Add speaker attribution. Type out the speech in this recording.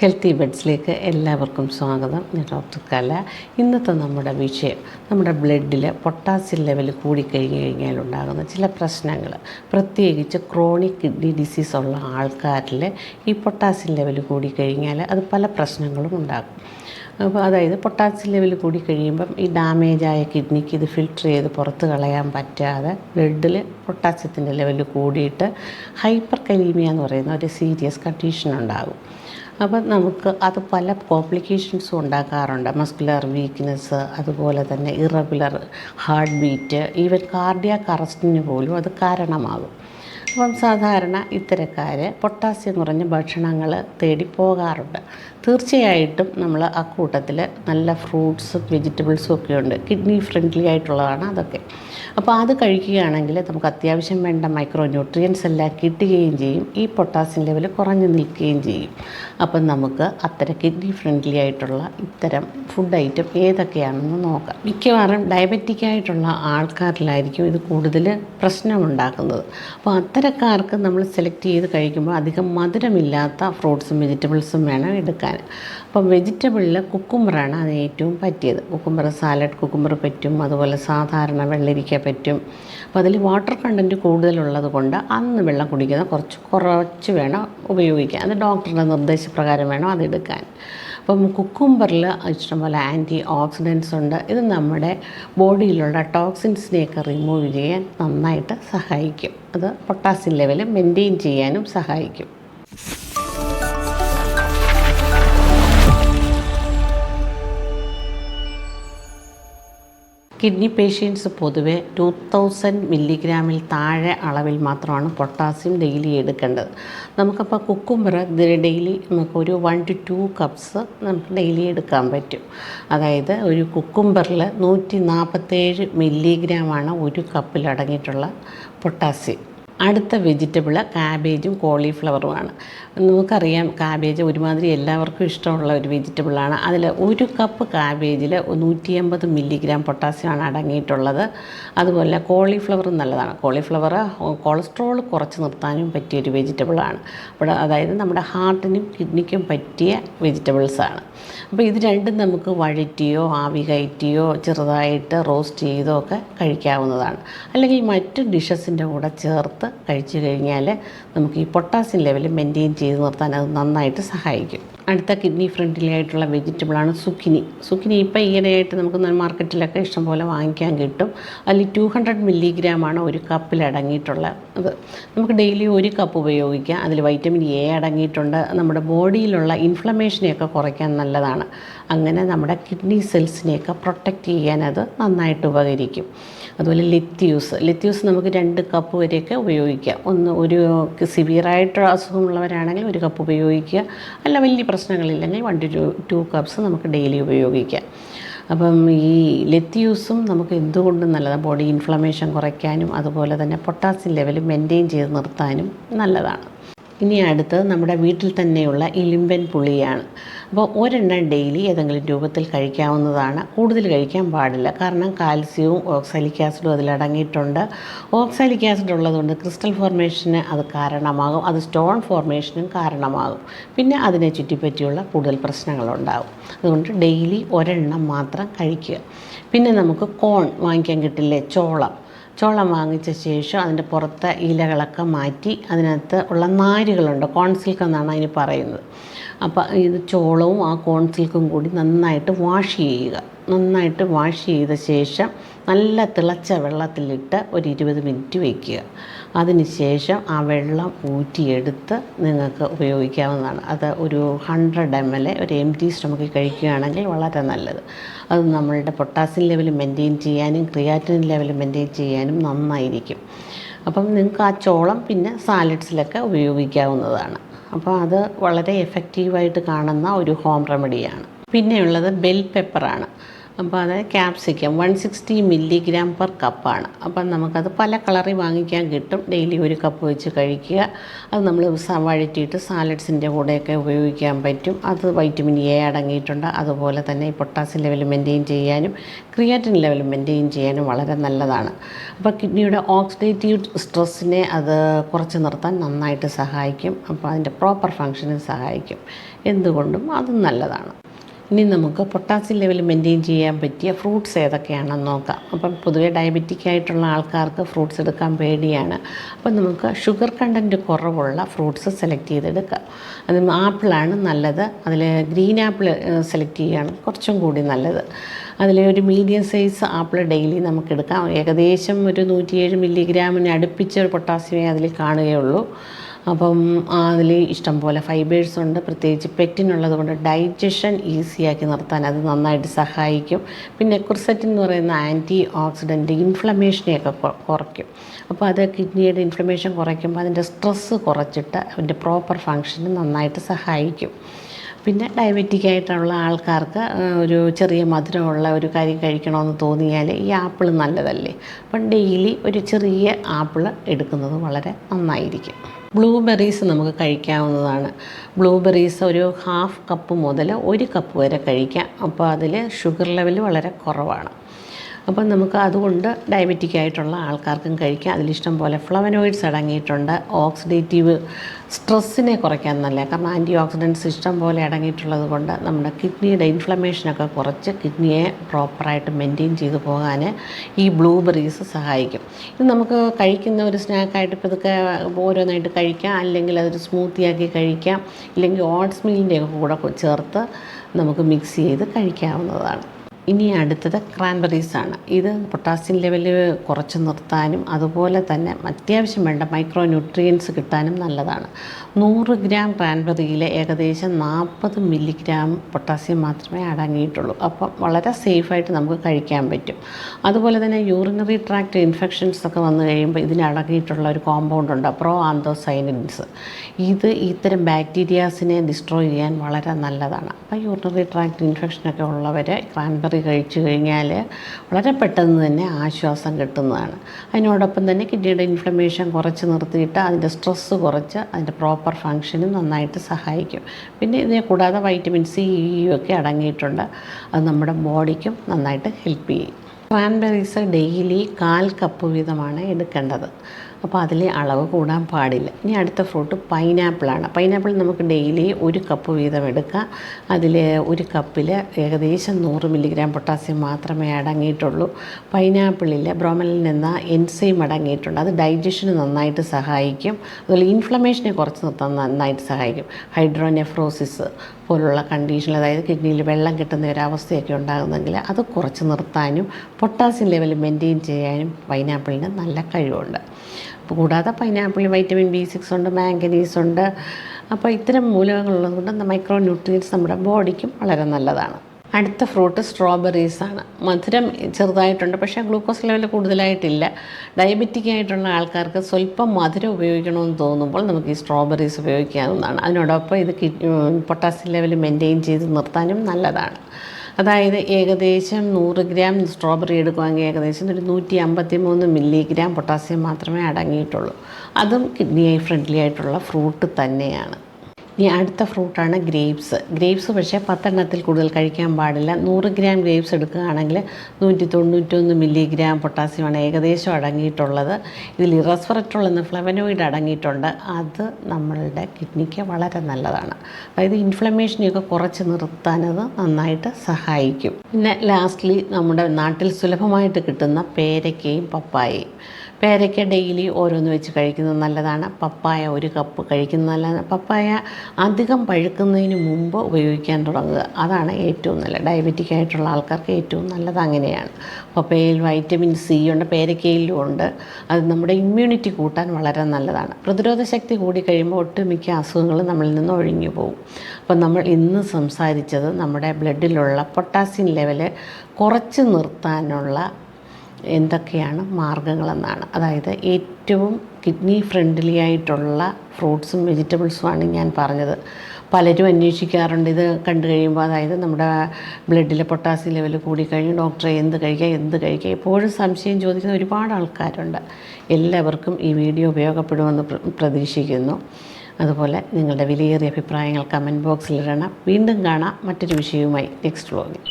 Speaker 1: Healthy ബെഡ്സിലേക്ക് എല്ലാവർക്കും സ്വാഗതം. ഞാൻ ഡോക്ടർ കല. ഇന്നത്തെ നമ്മുടെ വിഷയം നമ്മുടെ ബ്ലഡിൽ പൊട്ടാസ്യം ലെവൽ കൂടിക്കഴിഞ്ഞ് കഴിഞ്ഞാൽ ഉണ്ടാകുന്ന ചില പ്രശ്നങ്ങൾ. പ്രത്യേകിച്ച് ക്രോണിക് കിഡ്നി ഡിസീസ് ഉള്ള ആൾക്കാരിൽ ഈ പൊട്ടാസ്യം ലെവൽ കൂടിക്കഴിഞ്ഞാൽ അത് പല പ്രശ്നങ്ങളും ഉണ്ടാക്കും. അപ്പോൾ അതായത് പൊട്ടാസ്യം ലെവൽ കൂടി കഴിയുമ്പം ഈ ഡാമേജായ കിഡ്നിക്ക് ഇത് ഫിൽട്ടർ ചെയ്ത് പുറത്ത് കളയാൻ പറ്റാതെ ബ്ലഡിൽ പൊട്ടാസ്യത്തിന്റെ ലെവൽ കൂടിയിട്ട് ഹൈപ്പർ കലീമിയ എന്ന് പറയുന്ന ഒരു സീരിയസ് കണ്ടീഷൻ ഉണ്ടാകും. അപ്പം നമുക്ക് അത് പല കോംപ്ലിക്കേഷൻസും ഉണ്ടാക്കാറുണ്ട്. മസ്കുലർ വീക്ക്നെസ് അതുപോലെ തന്നെ irregular heart beat even cardiac അറസ്റ്റിന് പോലും അത് കാരണമാകും. അപ്പം സാധാരണ ഇത്തരക്കാർ പൊട്ടാസ്യം കുറഞ്ഞ ഭക്ഷണങ്ങൾ തേടി പോകാറുണ്ട്. തീർച്ചയായിട്ടും നമ്മൾ ആ കൂട്ടത്തിൽ നല്ല ഫ്രൂട്ട്സും വെജിറ്റബിൾസും ഒക്കെ ഉണ്ട്. കിഡ്നി ഫ്രണ്ട്ലി ആയിട്ടുള്ളതാണ് അതൊക്കെ. അപ്പോൾ അത് കഴിക്കുകയാണെങ്കിൽ നമുക്ക് അത്യാവശ്യം വേണ്ട മൈക്രോ ന്യൂട്രിയൻസ് എല്ലാം കിട്ടുകയും ചെയ്യും. ഈ പൊട്ടാസ്യം ലെവൽ കുറഞ്ഞു നിൽക്കുകയും ചെയ്യും. അപ്പം നമുക്ക് അത്തരം കിഡ്നി ഫ്രണ്ട്ലി ആയിട്ടുള്ള ഇത്തരം ഫുഡ് ഐറ്റം ഏതൊക്കെയാണെന്ന് നോക്കാം. മിക്കവാറും ഡയബറ്റിക് ആയിട്ടുള്ള ആൾക്കാരിലായിരിക്കും ഇത് കൂടുതൽ പ്രശ്നമുണ്ടാക്കുന്നത് അപ്പോൾ അത്തരക്കാർക്ക് നമ്മൾ സെലക്ട് ചെയ്ത് കഴിക്കുമ്പോൾ അധികം മധുരമില്ലാത്ത ഫ്രൂട്ട്സും വെജിറ്റബിൾസും വേണം എടുക്കാൻ. അപ്പം വെജിറ്റബിളിൽ കുക്കുംബറാണ് അത് ഏറ്റവും പറ്റിയത്. കുക്കുംബർ സാലഡ് കുക്കുംബർ പറ്റും അതുപോലെ സാധാരണ വെള്ളരിക്ക പറ്റും. അപ്പോൾ അതിൽ വാട്ടർ കണ്ടന്റ് കൂടുതലുള്ളത് കൊണ്ട് അന്ന് വെള്ളം കുടിക്കുന്ന കുറച്ച് കുറച്ച് വേണം ഉപയോഗിക്കാൻ. അത് ഡോക്ടറുടെ നിർദ്ദേശപ്രകാരം വേണം അതെടുക്കാൻ അപ്പം കുക്കുംബറിൽ ഇഷ്ടംപോലെ ആന്റി ഓക്സിഡൻസ് ഉണ്ട്. ഇത് നമ്മുടെ ബോഡിയിലുള്ള ടോക്സിൻസിനെയൊക്കെ റിമൂവ് ചെയ്യാൻ നന്നായിട്ട് സഹായിക്കും. അത് പൊട്ടാസ്യം ലെവൽ മെയിന്റെയിൻ ചെയ്യാനും സഹായിക്കും. കിഡ്നി പേഷ്യൻസ് പൊതുവെ ടു തൗസൻഡ് മില്ലിഗ്രാമിൽ താഴെ അളവിൽ മാത്രമാണ് പൊട്ടാസ്യം ഡെയിലി എടുക്കേണ്ടത്. നമുക്കപ്പോൾ കുക്കുംബർ ഡെയിലി നമുക്ക് ഒരു വൺ ടു ടു കപ്സ് നമുക്ക് ഡെയിലി എടുക്കാൻ പറ്റും. അതായത് ഒരു കുക്കുംബറിൽ നൂറ്റി നാൽപ്പത്തേഴ് മില്ലിഗ്രാമാണ് ഒരു കപ്പിൽ അടങ്ങിയിട്ടുള്ള പൊട്ടാസ്യം. അടുത്ത വെജിറ്റബിൾ കാബേജും കോളിഫ്ലവറുമാണ്. നമുക്കറിയാം കാബേജ് ഒരുമാതിരി എല്ലാവർക്കും ഇഷ്ടമുള്ള ഒരു വെജിറ്റബിളാണ്. അതിൽ ഒരു കപ്പ് കാബേജിൽ നൂറ്റി അമ്പത് മില്ലിഗ്രാം പൊട്ടാസ്യമാണ് അടങ്ങിയിട്ടുള്ളത്. അതുപോലെ കോളിഫ്ലവറും നല്ലതാണ്. കോളിഫ്ലവർ കൊളസ്ട്രോൾ കുറച്ച് നിർത്താനും പറ്റിയ ഒരു വെജിറ്റബിളാണ്. അപ്പോൾ അതായത് നമ്മുടെ ഹാർട്ടിനും കിഡ്നിക്കും പറ്റിയ വെജിറ്റബിൾസാണ്. അപ്പോൾ ഇത് രണ്ടും നമുക്ക് വഴറ്റിയോ ആവി കയറ്റിയോ ചെറുതായിട്ട് റോസ്റ്റ് ചെയ്തോ ഒക്കെ കഴിക്കാവുന്നതാണ്. അല്ലെങ്കിൽ മറ്റ് ഡിഷസിന്റെ കൂടെ ചേർത്ത് കഴിച്ചു കഴിഞ്ഞാൽ നമുക്ക് ഈ പൊട്ടാസ്യം ലെവൽ മെയിന്റെയിൻ ചെയ്ത് നിർത്താൻ അത് നന്നായിട്ട് സഹായിക്കും. അടുത്ത കിഡ്നി ഫ്രണ്ട്ലി ആയിട്ടുള്ള വെജിറ്റബിളാണ് സുക്കിനി സുക്കിനി ഇപ്പോൾ ഈയിടെയായിട്ട് നമുക്ക് മാർക്കറ്റിലൊക്കെ ഇഷ്ടംപോലെ വാങ്ങിക്കാൻ കിട്ടും. അതിൽ ടു ഹൺഡ്രഡ് മില്ലിഗ്രാമാണ് ഒരു കപ്പിൽ അടങ്ങിയിട്ടുള്ള അത്. നമുക്ക് ഡെയിലി ഒരു കപ്പ് ഉപയോഗിക്കാം. അതിൽ വൈറ്റമിൻ എ അടങ്ങിയിട്ടുണ്ട്. നമ്മുടെ ബോഡിയിലുള്ള ഇൻഫ്ലമേഷനെയൊക്കെ കുറയ്ക്കാൻ നല്ലതാണ്. അങ്ങനെ നമ്മുടെ കിഡ്നി സെൽസിനെയൊക്കെ പ്രൊട്ടക്റ്റ് ചെയ്യാൻ അത് നന്നായിട്ട് ഉപകരിക്കും. അതുപോലെ ലിത്യൂസ്. ലിത്യൂസ് നമുക്ക് രണ്ട് കപ്പ് വരെയൊക്കെ ഉപയോഗിക്കാം. ഒന്ന് ഒരു സിവിയറായിട്ട് അസുഖമുള്ളവരാണെങ്കിൽ ഒരു കപ്പ് ഉപയോഗിക്കുക. അല്ല വലിയ പ്രശ്നങ്ങളില്ലെങ്കിൽ വൺ ടു ടു കപ്സ് നമുക്ക് ഡെയിലി ഉപയോഗിക്കാം. അപ്പം ഈ ലെത്യൂസും നമുക്ക് എന്തുകൊണ്ടും നല്ലതാണ്. ബോഡി ഇൻഫ്ലമേഷൻ കുറയ്ക്കാനും അതുപോലെ തന്നെ പൊട്ടാസ്യം ലെവൽ മെയിന്റെയിൻ ചെയ്ത് നിർത്താനും നല്ലതാണ്. ഇനി അടുത്തത് നമ്മുടെ വീട്ടിൽ തന്നെയുള്ള ഇലിമ്പൻ പുളിയാണ്. അപ്പോൾ ഒരെണ്ണം ഡെയിലി ഏതെങ്കിലും രൂപത്തിൽ കഴിക്കാവുന്നതാണ്. കൂടുതൽ കഴിക്കാൻ പാടില്ല. കാരണം കാൽസ്യവും ഓക്സാലിക് ആസിഡും അതിലടങ്ങിയിട്ടുണ്ട് ഓക്സാലിക് ആസിഡ് ഉള്ളതുകൊണ്ട് ക്രിസ്റ്റൽ ഫോർമേഷന് അത് കാരണമാകും. അത് സ്റ്റോൺ ഫോർമേഷനും കാരണമാകും. പിന്നെ അതിനെ ചുറ്റിപ്പറ്റിയുള്ള കൂടുതൽ പ്രശ്നങ്ങളുണ്ടാകും. അതുകൊണ്ട് ഡെയിലി ഒരെണ്ണം മാത്രം കഴിക്കുക. പിന്നെ നമുക്ക് കോൺ വാങ്ങിക്കാൻ കിട്ടില്ലേ? ചോളം. ചോളം വാങ്ങിച്ച ശേഷം അതിന്റെ പുറത്തെ ഇലകളൊക്കെ മാറ്റി അതിനകത്ത് ഉള്ള നാരുകളുണ്ട്. കോൺസിൽക്ക് എന്നാണ് അതിന് പറയുന്നത്. അപ്പോൾ ഇത് ചോളവും ആ കോൺ സിൽക്കും കൂടി നന്നായിട്ട് വാഷ് ചെയ്യുക. നന്നായിട്ട് വാഷ് ചെയ്ത ശേഷം നല്ല തിളച്ച വെള്ളത്തിലിട്ട് ഒരു ഇരുപത് മിനിറ്റ് വയ്ക്കുക അതിനുശേഷം ആ വെള്ളം ഊറ്റിയെടുത്ത് നിങ്ങൾക്ക് ഉപയോഗിക്കാവുന്നതാണ്. അത് ഒരു ഹൺഡ്രഡ് എം എൽ ഒരു എം ടി സ്റ്റൊമക്കിൽ കഴിക്കുകയാണെങ്കിൽ വളരെ നല്ലത്. അത് നമ്മളുടെ പൊട്ടാസ്യം ലെവൽ മെയിന്റെയിൻ ചെയ്യാനും ക്രിയാറ്റിൻ ലെവൽ മെയിന്റെയിൻ ചെയ്യാനും നന്നായിരിക്കും. അപ്പം നിങ്ങൾക്ക് ആ ചോളം പിന്നെ സാലഡ്സിലൊക്കെ ഉപയോഗിക്കാവുന്നതാണ്. അപ്പോൾ അത് വളരെ എഫക്റ്റീവായിട്ട് കാണുന്ന ഒരു ഹോം റെമഡിയാണ് പിന്നെയുള്ളത് ബെൽ പെപ്പറാണ് അപ്പോൾ അത് capsicum one sixty milligram per കപ്പാണ് അപ്പം നമുക്കത് പല കളറിൽ വാങ്ങിക്കാൻ കിട്ടും. ഡെയിലി ഒരു കപ്പ് വെച്ച് കഴിക്കുക. അത് നമ്മൾ വഴറ്റിയിട്ട് സാലഡ്സിന്റെ കൂടെയൊക്കെ ഉപയോഗിക്കാൻ പറ്റും. അത് വൈറ്റമിൻ എ അടങ്ങിയിട്ടുണ്ട്. അതുപോലെ തന്നെ പൊട്ടാസ്യം ലെവൽ മെയിന്റെയിൻ ചെയ്യാനും ക്രിയാറ്റിൻ ലെവൽ മെയിന്റെയിൻ ചെയ്യാനും വളരെ നല്ലതാണ്. അപ്പോൾ കിഡ്നിയുടെ ഓക്സിഡേറ്റീവ് സ്ട്രെസ്സിനെ അത് കുറച്ച് നിർത്താൻ നന്നായിട്ട് സഹായിക്കും. അപ്പോൾ അതിന്റെ പ്രോപ്പർ ഫങ്ഷനും സഹായിക്കും. എന്തുകൊണ്ടും അതും നല്ലതാണ്. ഇനി നമുക്ക് പൊട്ടാസ്യം ലെവൽ മെയിന്റെയിൻ ചെയ്യാൻ പറ്റിയ ഫ്രൂട്ട്സ് ഏതൊക്കെയാണെന്ന് നോക്കാം. അപ്പം പൊതുവേ ഡയബറ്റിക് ആയിട്ടുള്ള ആൾക്കാർക്ക് ഫ്രൂട്ട്സ് എടുക്കാൻ പേടിയാണ്. അപ്പം നമുക്ക് ഷുഗർ കണ്ടന്റ് കുറവുള്ള ഫ്രൂട്ട്സ് സെലക്ട് ചെയ്തെടുക്കാം. അത് ആപ്പിളാണ് നല്ലത്. അതിൽ ഗ്രീൻ ആപ്പിൾ സെലക്ട് ചെയ്യുകയാണ് കുറച്ചും കൂടി നല്ലത്. അതിൽ ഒരു മീഡിയം സൈസ് ആപ്പിൾ ഡെയിലി നമുക്ക് എടുക്കാം. ഏകദേശം ഒരു നൂറ്റിയേഴ് മില്ലിഗ്രാമിന് അടുപ്പിച്ച് പൊട്ടാസ്യമേ അതിൽ കാണുകയുള്ളൂ. അപ്പം അതിൽ ഇഷ്ടം പോലെ ഫൈബേഴ്സ് ഉണ്ട്. പ്രത്യേകിച്ച് പെക്റ്റിനുള്ളത് കൊണ്ട് ഡൈജഷൻ ഈസിയാക്കി നിർത്താൻ അത് നന്നായിട്ട് സഹായിക്കും. പിന്നെ കുർസെറ്റിൻ എന്ന് പറയുന്ന ആന്റി ഓക്സിഡന്റ് ഇൻഫ്ലമേഷനെയൊക്കെ കുറയ്ക്കും. അപ്പോൾ അത് കിഡ്നിയുടെ ഇൻഫ്ലമേഷൻ കുറയ്ക്കുമ്പോൾ അതിന്റെ സ്ട്രെസ്സ് കുറച്ചിട്ട് അതിന്റെ പ്രോപ്പർ ഫങ്ഷന് നന്നായിട്ട് സഹായിക്കും. പിന്നെ ഡയബറ്റിക് ആയിട്ടുള്ള ആൾക്കാർക്ക് ഒരു ചെറിയ മധുരമുള്ള ഒരു കാര്യം കഴിക്കണമെന്ന് തോന്നിയാൽ ഈ ആപ്പിൾ നല്ലതല്ലേ? അപ്പം ഡെയിലി ഒരു ചെറിയ ആപ്പിൾ എടുക്കുന്നത് വളരെ നന്നായിരിക്കും. ബ്ലൂബെറീസ് നമുക്ക് കഴിക്കാവുന്നതാണ്. ബ്ലൂബെറീസ് ഒരു ഹാഫ് കപ്പ് മുതൽ ഒരു കപ്പ് വരെ കഴിക്കാം. അപ്പോൾ അതിൽ ഷുഗർ ലെവൽ വളരെ കുറവാണ്. അപ്പം നമുക്ക് അതുകൊണ്ട് ഡയബറ്റിക് ആയിട്ടുള്ള ആൾക്കാർക്കും കഴിക്കാം. അതിലിഷ്ടം പോലെ ഫ്ലവനോയിഡ്സ് അടങ്ങിയിട്ടുണ്ട്. ഓക്സിഡേറ്റീവ് സ്ട്രെസ്സിനെ കുറയ്ക്കാൻ നല്ല കാരണം ആന്റി ഓക്സിഡൻസ് ഇഷ്ടം പോലെ അടങ്ങിയിട്ടുള്ളത് കൊണ്ട് നമ്മുടെ കിഡ്നിയുടെ ഇൻഫ്ലമേഷനൊക്കെ കുറച്ച് കിഡ്നിയെ പ്രോപ്പറായിട്ട് മെയിന്റെയിൻ ചെയ്തു പോകാൻ ഈ ബ്ലൂബെറീസ് സഹായിക്കും. ഇത് നമുക്ക് കഴിക്കുന്ന ഒരു സ്നാക്കായിട്ട് ഇപ്പോൾ ഇതൊക്കെ ഓരോന്നായിട്ട് കഴിക്കാം. അല്ലെങ്കിൽ അതൊരു സ്മൂത്തിയാക്കി കഴിക്കാം. ഇല്ലെങ്കിൽ ഓട്സ് മീലിന്റെയൊക്കെ കൂടെ ചേർത്ത് നമുക്ക് മിക്സ് ചെയ്ത് കഴിക്കാവുന്നതാണ്. ഇനി അടുത്തത് ക്രാൻബെറീസ് ആണ്. ഇത് പൊട്ടാസ്യം ലെവൽ കുറച്ച് നിർത്താനും അതുപോലെ തന്നെ അത്യാവശ്യം വേണ്ട മൈക്രോ ന്യൂട്രിയൻസ് കിട്ടാനും നല്ലതാണ്. നൂറ് ഗ്രാം ക്രാൻബെറിയിൽ ഏകദേശം നാൽപ്പത് മില്ലിഗ്രാം പൊട്ടാസ്യം മാത്രമേ അടങ്ങിയിട്ടുള്ളൂ അപ്പം വളരെ സേഫായിട്ട് നമുക്ക് കഴിക്കാൻ പറ്റും. അതുപോലെ തന്നെ യൂറിനറി ട്രാക്ട് ഇൻഫെക്ഷൻസ് ഒക്കെ വന്നു കഴിയുമ്പോൾ ഇതിന് അടങ്ങിയിട്ടുള്ള ഒരു കോമ്പൗണ്ട് ഉണ്ട് പ്രോ ആന്തോസൈനിൻസ് ഇത് ഇത്തരം ബാക്ടീരിയാസിനെ ഡിസ്ട്രോയ് ചെയ്യാൻ വളരെ നല്ലതാണ്. അപ്പോൾ യൂറിനറി ട്രാക്ട് ഇൻഫെക്ഷനൊക്കെ ഉള്ളവരെ ക്രാൻബെറി കഴിച്ചു കഴിഞ്ഞാൽ വളരെ പെട്ടെന്ന് തന്നെ ആശ്വാസം കിട്ടുന്നതാണ്. അതിനോടൊപ്പം തന്നെ കിഡ്നിയുടെ ഇൻഫ്ലമേഷൻ കുറച്ച് നിർത്തിയിട്ട് അതിന്റെ സ്ട്രെസ്സ് കുറച്ച് അതിന്റെ പ്രോപ്പർ ഫങ്ഷനും നന്നായിട്ട് സഹായിക്കും. പിന്നെ ഇതിനെ കൂടാതെ വൈറ്റമിൻ സി ഇയും ഒക്കെ അടങ്ങിയിട്ടുണ്ട്. അത് നമ്മുടെ ബോഡിക്കും നന്നായിട്ട് ഹെൽപ്പ് ചെയ്യും. ക്രാൻബെറീസ് ഡെയിലി കാൽ കപ്പ് വീതമാണ് എടുക്കേണ്ടത്. അപ്പോൾ അതിൽ അളവ് കൂടാൻ പാടില്ല. ഇനി അടുത്ത ഫ്രൂട്ട് പൈനാപ്പിളാണ് പൈനാപ്പിൾ നമുക്ക് ഡെയിലി ഒരു കപ്പ് വീതം എടുക്കുക അതിൽ ഒരു കപ്പിൽ ഏകദേശം നൂറ് മില്ലിഗ്രാം പൊട്ടാസ്യം മാത്രമേ അടങ്ങിയിട്ടുള്ളൂ പൈനാപ്പിളിൽ ബ്രോമലിൻ എന്ന എൻസൈം അടങ്ങിയിട്ടുണ്ട് അത് ഡൈജഷന് നന്നായിട്ട് സഹായിക്കും. അതുപോലെ ഇൻഫ്ലമേഷനെ കുറച്ച് നിർത്താൻ നന്നായിട്ട് സഹായിക്കും. ഹൈഡ്രോനെഫ്രോസിസ് പോലുള്ള കണ്ടീഷനിൽ അതായത് കിഡ്നിയിൽ വെള്ളം കിട്ടുന്ന ഒരവസ്ഥയൊക്കെ ഉണ്ടാകുന്നെങ്കിൽ അത് കുറച്ച് നിർത്താനും പൊട്ടാസ്യം ലെവൽ മെയിന്റെയിൻ ചെയ്യാനും പൈനാപ്പിളിന് നല്ല കഴിവുണ്ട്. കൂടാതെ പൈനാപ്പിളിൽ വൈറ്റമിൻ ബി സിക്സ് ഉണ്ട് മാംഗനീസ് ഉണ്ട്. അപ്പോൾ ഇത്തരം മൂലകങ്ങളുള്ളത് കൊണ്ട് മൈക്രോ ന്യൂട്രിയൻസ് നമ്മുടെ ബോഡിക്കും വളരെ നല്ലതാണ്. അടുത്ത ഫ്രൂട്ട് സ്ട്രോബെറീസ് ആണ്. മധുരം ചെറുതായിട്ടുണ്ട് പക്ഷേ ഗ്ലൂക്കോസ് ലെവൽ കൂടുതലായിട്ടില്ല. ഡയബറ്റിക് ആയിട്ടുള്ള ആൾക്കാർക്ക് സ്വല്പം മധുരം ഉപയോഗിക്കണമെന്ന് തോന്നുമ്പോൾ നമുക്ക് ഈ സ്ട്രോബെറീസ് ഉപയോഗിക്കാവുന്നതാണ്. അതിനോടൊപ്പം ഇത് പൊട്ടാസ്യം ലെവൽ മെയിന്റെയിൻ ചെയ്ത് നിർത്താനും നല്ലതാണ്. അതായത് ഏകദേശം നൂറ് ഗ്രാം സ്ട്രോബെറി എടുക്കുവാണെങ്കിൽ ഏകദേശം ഒരു നൂറ്റി അമ്പത്തി മൂന്ന് മില്ലിഗ്രാം പൊട്ടാസ്യം മാത്രമേ അടങ്ങിയിട്ടുള്ളൂ. അതും കിഡ്നി ഫ്രണ്ട്ലി ആയിട്ടുള്ള ഫ്രൂട്ട് തന്നെയാണ്. ഇനി അടുത്ത ഫ്രൂട്ടാണ് ഗ്രേപ്സ്. ഗ്രേപ്സ് പക്ഷേ പത്തെണ്ണത്തിൽ കൂടുതൽ കഴിക്കാൻ പാടില്ല. നൂറ് ഗ്രാം ഗ്രേപ്സ് എടുക്കുകയാണെങ്കിൽ നൂറ്റി തൊണ്ണൂറ്റൊന്ന് മില്ലിഗ്രാം പൊട്ടാസ്യമാണ് ഏകദേശം അടങ്ങിയിട്ടുള്ളത്. ഇതിൽ ഇറസ്വറട്രോൾ എന്ന ഫ്ലവനോയിഡ് അടങ്ങിയിട്ടുണ്ട്. അത് നമ്മളുടെ കിഡ്നിക്ക് വളരെ നല്ലതാണ്. അതായത് ഇൻഫ്ലമേഷനെയൊക്കെ കുറച്ച് നിർത്താനത് നന്നായിട്ട് സഹായിക്കും. പിന്നെ ലാസ്റ്റ്ലി നമ്മുടെ നാട്ടിൽ സുലഭമായിട്ട് കിട്ടുന്ന പേരയ്ക്കയും പപ്പായയും. പേരയ്ക്ക ഡെയിലി ഓരോന്ന് വെച്ച് കഴിക്കുന്നത് നല്ലതാണ്. പപ്പായ ഒരു കപ്പ് കഴിക്കുന്നത് നല്ലതാണ്. പപ്പായ അധികം പഴുക്കുന്നതിന് മുമ്പ് ഉപയോഗിക്കാൻ തുടങ്ങുക. അതാണ് ഏറ്റവും നല്ലത് ഡയബറ്റിക് ആയിട്ടുള്ള ആൾക്കാർക്ക് ഏറ്റവും നല്ലത് അങ്ങനെയാണ്. പപ്പയയിൽ വൈറ്റമിൻ സി ഉണ്ട് പേരയ്ക്കയിലും ഉണ്ട്. അത് നമ്മുടെ ഇമ്മ്യൂണിറ്റി കൂട്ടാൻ വളരെ നല്ലതാണ്. പ്രതിരോധ ശക്തി കൂടിക്കഴിയുമ്പോൾ ഒട്ടുമിക്ക അസുഖങ്ങളും നമ്മളിൽ നിന്ന് ഒഴിഞ്ഞു പോകും. അപ്പം നമ്മൾ ഇന്ന് സംസാരിച്ചത് നമ്മുടെ ബ്ലഡിലുള്ള പൊട്ടാസ്യം ലെവൽ കുറച്ച് നിർത്താനുള്ള എന്തൊക്കെയാണ് മാർഗങ്ങളെന്നാണ് അതായത് ഏറ്റവും കിഡ്നി ഫ്രണ്ട്ലി ആയിട്ടുള്ള ഫ്രൂട്ട്സും വെജിറ്റബിൾസുമാണ് ഞാൻ പറഞ്ഞത്. പലരും അന്വേഷിക്കാറുണ്ട്. ഇത് കണ്ടു കഴിയുമ്പോൾ അതായത് നമ്മുടെ ബ്ലഡിലെ പൊട്ടാസ്യം ലെവൽ കൂടിക്കഴിഞ്ഞ് ഡോക്ടറെ എന്ത് കഴിക്കുക എന്ത് കഴിക്കുക എപ്പോഴും സംശയം ചോദിക്കുന്ന ഒരുപാട് ആൾക്കാരുണ്ട്. എല്ലാവർക്കും ഈ വീഡിയോ ഉപയോഗപ്പെടുമെന്ന് പ്രതീക്ഷിക്കുന്നു. അതുപോലെ നിങ്ങളുടെ വിലയേറിയ അഭിപ്രായങ്ങൾ കമന്റ് ബോക്സിലിടണം. വീണ്ടും കാണാം മറ്റൊരു വിഷയവുമായി നെക്സ്റ്റ് വ്ലോഗിൽ.